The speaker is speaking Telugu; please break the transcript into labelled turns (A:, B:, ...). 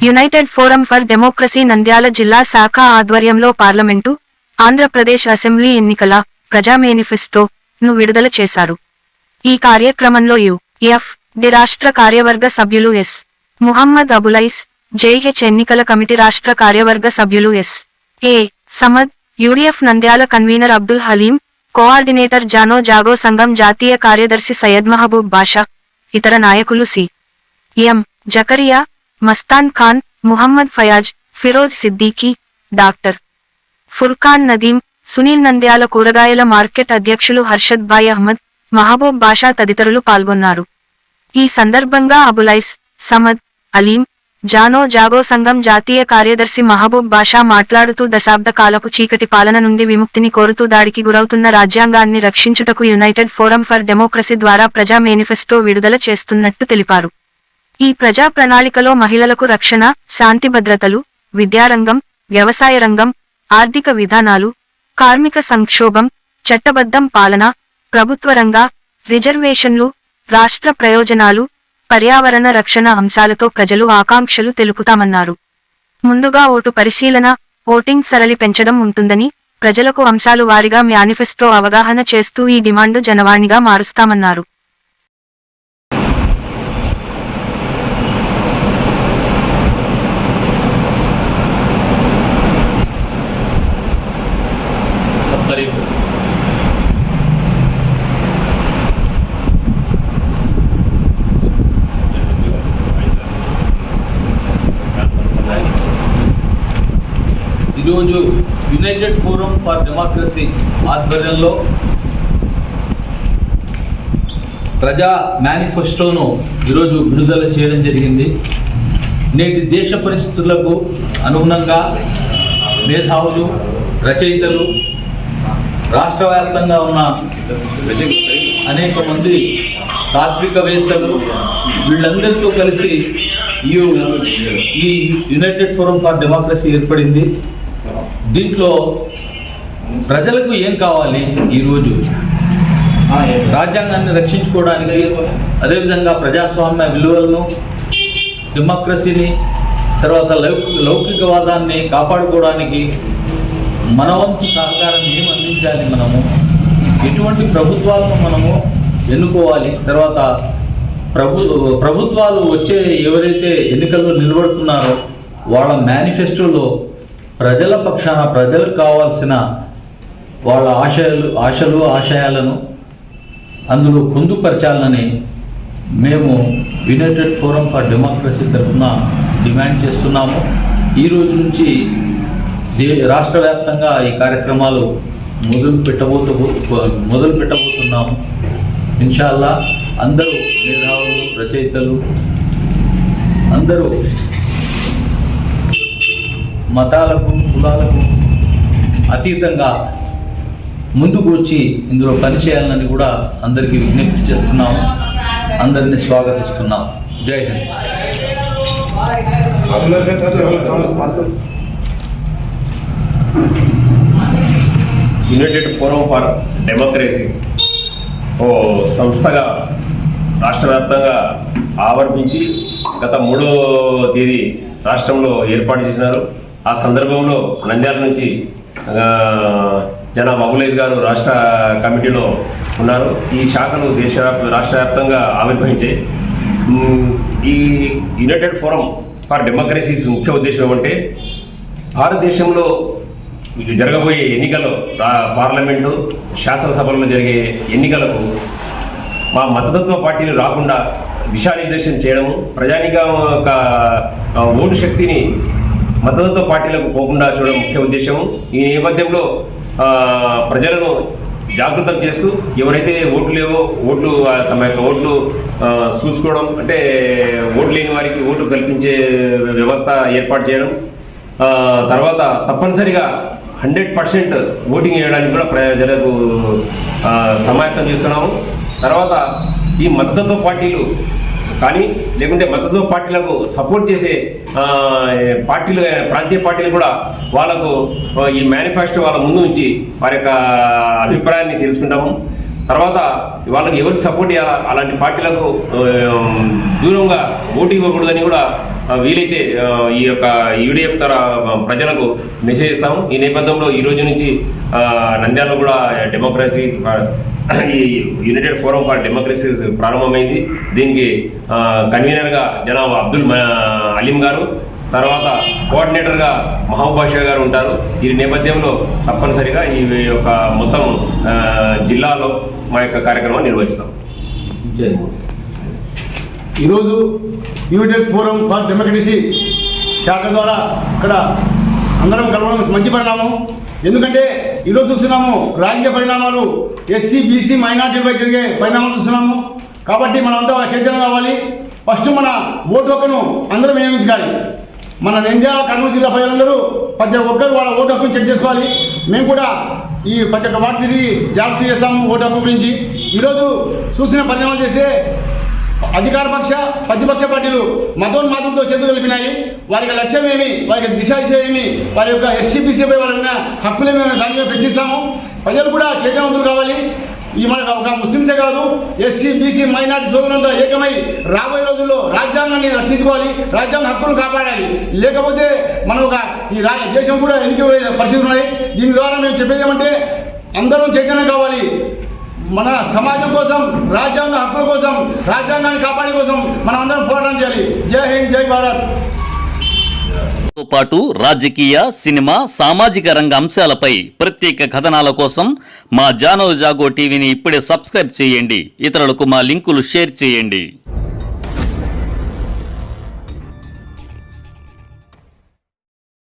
A: United Forum for Democracy Nandyal జిల్లా శాఖ ఆధ్వర్యంలో పార్లమెంటు ఆంధ్రప్రదేశ్ అసెంబ్లీ ఎన్నికల ప్రజా మేనిఫెస్టో ను విడుదల చేశారు. ఈ కార్యక్రమంలో యు ఎఫ్ డి రాష్ట్ర కార్యవర్గ సభ్యులు ఎస్ ముహమ్మద్ అబులైస్ జైహెచ్ ఎన్నికల కమిటీ రాష్ట్ర కార్యవర్గ సభ్యులు S A Samad UDF Nandyal convener Abdul Haleem coordinator Jano Jago సంఘం జాతీయ కార్యదర్శి సయ్యద్ మహబూబ్ బాషా ఇతర నాయకులు C M Zakaria Mastan Khan Muhammad Fayaz Firoz Siddiqui doctor Furqan Nadeem Sunil Nandyal కూరగాయల మార్కెట్ అధ్యక్షులు హర్షద్ భాయ్ అహ్మద్ మహబూబ్ బాషా తదితరులు పాల్గొన్నారు. ఈ సందర్భంగా అబులైస్ సమద్ అలీం జానో జాగో సంఘం జాతీయ కార్యదర్శి మహబూబ్ బాషా మాట్లాడుతూ దశాబ్ద కాలపు చీకటి పాలన నుండి విముక్తిని కోరుతూ దాడికి గురవుతున్న రాజ్యాంగాన్ని రక్షించుటకు యునైటెడ్ ఫోరం ఫర్ డెమోక్రసీ ద్వారా ప్రజా మేనిఫెస్టో విడుదల చేస్తున్నట్టు తెలిపారు. ఈ ప్రజా ప్రణాళికలో మహిళలకు రక్షణ శాంతి భద్రతలు విద్యారంగం వ్యవసాయ రంగం ఆర్థిక విధానాలు కార్మిక సంక్షోభం చట్టబద్ధం పాలన ప్రభుత్వరంగ రిజర్వేషన్లు రాష్ట్ర ప్రయోజనాలు పర్యావరణ రక్షణ అంశాలతో ప్రజలు ఆకాంక్షలు తెలుపుతామన్నారు. ముందుగా ఓటు పరిశీలన ఓటింగ్ సరళి పెంచడం ఉంటుందని ప్రజలకు అంశాలు వారిగా మేనిఫెస్టో అవగాహన చేస్తూ ఈ డిమాండు జనవాణిగా మారుస్తామన్నారు.
B: ఈరోజు యునైటెడ్ ఫోరం ఫర్ డెమోక్రసీ ఆధ్వర్యంలో ప్రజా మేనిఫెస్టోను ఈరోజు విడుదల చేయడం జరిగింది. నేటి దేశ పరిస్థితులకు అనుగుణంగా మేధావులు రచయితలు రాష్ట్ర వ్యాప్తంగా ఉన్న అనేక మంది తాత్వికవేత్తలు వీళ్ళందరితో కలిసి ఈ యునైటెడ్ ఫోరం ఫర్ డెమోక్రసీ ఏర్పడింది. దీంట్లో ప్రజలకు ఏం కావాలి ఈరోజు? రాజ్యాంగాన్ని రక్షించుకోవడానికి అదేవిధంగా ప్రజాస్వామ్య విలువలను డెమోక్రసీని తర్వాత లౌకిక లౌకికవాదాన్ని కాపాడుకోవడానికి మన వంతు సహకారం ఏం అందించాలి మనము? ఎటువంటి ప్రభుత్వాలను మనము ఎన్నుకోవాలి? తర్వాత ప్రభు ప్రభుత్వాలు వచ్చే ఎవరైతే ఎన్నికల్లో నిలబడుతున్నారో వాళ్ళ మేనిఫెస్టోలో ప్రజల పక్షాన ప్రజలకు కావాల్సిన వాళ్ళ ఆశయాలు ఆశలు ఆశయాలను అందులో పొందుపరచాలని మేము యునైటెడ్ ఫోరం ఫర్ డెమోక్రసీ తరఫున డిమాండ్ చేస్తున్నాము. ఈ రోజు నుంచి దే రాష్ట్ర వ్యాప్తంగా ఈ కార్యక్రమాలు మొదలు పెట్టబోతు మొదలు పెట్టబోతున్నాము. ఇన్షాల్లా అందరూ మేధావులు రచయితలు అందరూ మతాలకు కులాలకు అతీతంగా ముందుకు వచ్చి ఇందులో పనిచేయాలని కూడా అందరికీ విజ్ఞప్తి చేస్తున్నాం. అందరినీ స్వాగతిస్తున్నాం. జై Hind.
C: United Forum for Democracy ఓ సంస్థగా రాష్ట్ర వ్యాప్తంగా ఆవర్తించి గత మూడో తేదీ రాష్ట్రంలో ఏర్పాటు చేసినారు. ఆ సందర్భంలో నంద్యాల నుంచి ఆ, జనాబ్ అబులేజ్ గారు రాష్ట్ర కమిటీలో ఉన్నారు. ఈ శాఖలు దేశ రాష్ట్ర వ్యాప్తంగా ఆవిర్భవించాయి ఈ యునైటెడ్ ఫోరం ఫర్ డెమోక్రసీస్ ముఖ్య ఉద్దేశం ఏమంటే భారతదేశంలో జరగబోయే ఎన్నికల్లో పార్లమెంటు శాసనసభల్లో జరిగే ఎన్నికలకు మా మతతత్వ పార్టీలు రాకుండా దిశానిర్దేశం చేయడము ప్రజానిక యొక్క ఓటు శక్తిని మతతత్వ పార్టీలకు పోకుండా చూడడం ముఖ్య ఉద్దేశము ఈ నేపథ్యంలో ప్రజలను జాగృతం చేస్తూ ఎవరైతే ఓట్లు లేవో ఓట్లు తమ యొక్క ఓట్లు చూసుకోవడం అంటే ఓట్లు లేని వారికి ఓట్లు కల్పించే వ్యవస్థ ఏర్పాటు చేయడం తర్వాత తప్పనిసరిగా హండ్రెడ్ పర్సెంట్ ఓటింగ్ వేయడానికి కూడా ప్రజలకు సమాయత్తం చేస్తున్నాము. తర్వాత ఈ మద్దతు పార్టీలు కానీ లేకుంటే మద్దతు పార్టీలకు సపోర్ట్ చేసే పార్టీలు ప్రాంతీయ పార్టీలు కూడా వాళ్ళకు ఈ మేనిఫెస్టో వాళ్ళ ముందు ఉంచి వారి యొక్క అభిప్రాయాన్ని తెలుసుకుంటాము. తర్వాత వాళ్ళకి ఎవరికి సపోర్ట్ చేయాలా అలాంటి పార్టీలకు దూరంగా ఓటు ఇవ్వకూడదని కూడా వీలైతే ఈ యొక్క యూడిఎఫ్ తర ప్రజలకు మెసేజ్ ఇస్తాము ఈ నేపథ్యంలో ఈ రోజు నుంచి నంద్యాలలో కూడా డెమోక్రసీ ఈ యునైటెడ్ ఫోరం ఫర్ డెమోక్రసీ ప్రారంభమైంది. దీనికి కన్వీనర్గా జనాబ్ అబ్దుల్ అలీం గారు తర్వాత కోఆర్డినేటర్గా మహబూబాషా గారు ఉంటారు. ఈ నేపథ్యంలో తప్పనిసరిగా ఈ యొక్క మొత్తం జిల్లాలో మా యొక్క కార్యక్రమం నిర్వహిస్తాం.
D: ఈరోజు యునైటెడ్ ఫోరం ఫర్ డెమోక్రసీ శాఖ ద్వారా ఇక్కడ అందరం కలవడం మంచి పరిణామం ఎందుకంటే ఈరోజు చూస్తున్నాము రాజకీయ పరిణామాలు ఎస్సీ బీసీ మైనార్టీలపై జరిగే పరిణామాలు చూస్తున్నాము. కాబట్టి మనమంతా చైతన్యం కావాలి. ఫస్ట్ మన ఓటు హక్కును అందరూ వినియోగించాలి మన నంద్యాల కర్నూలు జిల్లా ప్రజలందరూ ప్రతి ఒక్కరు వాళ్ళ ఓటు హక్కును చెక్ చేసుకోవాలి. మేము కూడా ఈ ప్రతి ఒక్క వాటి తిరిగి జాగ్రత్త చేస్తాము ఓటు హక్కు గురించి. ఈరోజు చూసిన పరిణామాలు చేస్తే అధికార పక్ష ప్రతిపక్ష పార్టీలు మతోన్మాదంతో చేతులు కలిపినాయి. వారికి లక్ష్యం ఏమి? వారికి దిశ ఏమి? వారి యొక్క ఎస్సీబీసీపై వాళ్ళ హక్కులేమి దాని మీద ప్రశ్నిస్తాము. ప్రజలు కూడా చైతన్యవంతులు కావాలి. ఈ మనకు ఒక ముస్లింసే కాదు. ఎస్సీ బీసీ మైనార్టీ సోదరులంతా ఏకమై రాబోయే రోజుల్లో రాజ్యాంగాన్ని రక్షించుకోవాలి. రాజ్యాంగ హక్కులు కాపాడాలి. లేకపోతే మనం ఒక ఈ రా దేశం కూడా ఎన్నికపోయే పరిస్థితులు ఉన్నాయి. దీని ద్వారా మేము చెప్పేది ఏమంటే అందరం చైతన్యం కావాలి. మన సమాజం కోసం రాజ్యాంగ హక్కుల కోసం రాజ్యాంగాన్ని కాపాడే కోసం మనం అందరం పోరాటం చేయాలి. జై హింద్ జై భారత్.
E: తో పాటు రాజకీయ సినిమా సామాజిక రంగ అంశాలపై ప్రత్యేక కథనాల కోసం మా జానో జాగో టీవీని ఇప్పుడే సబ్స్క్రైబ్ చేయండి. ఇతరులకు మా లింకులు షేర్ చేయండి.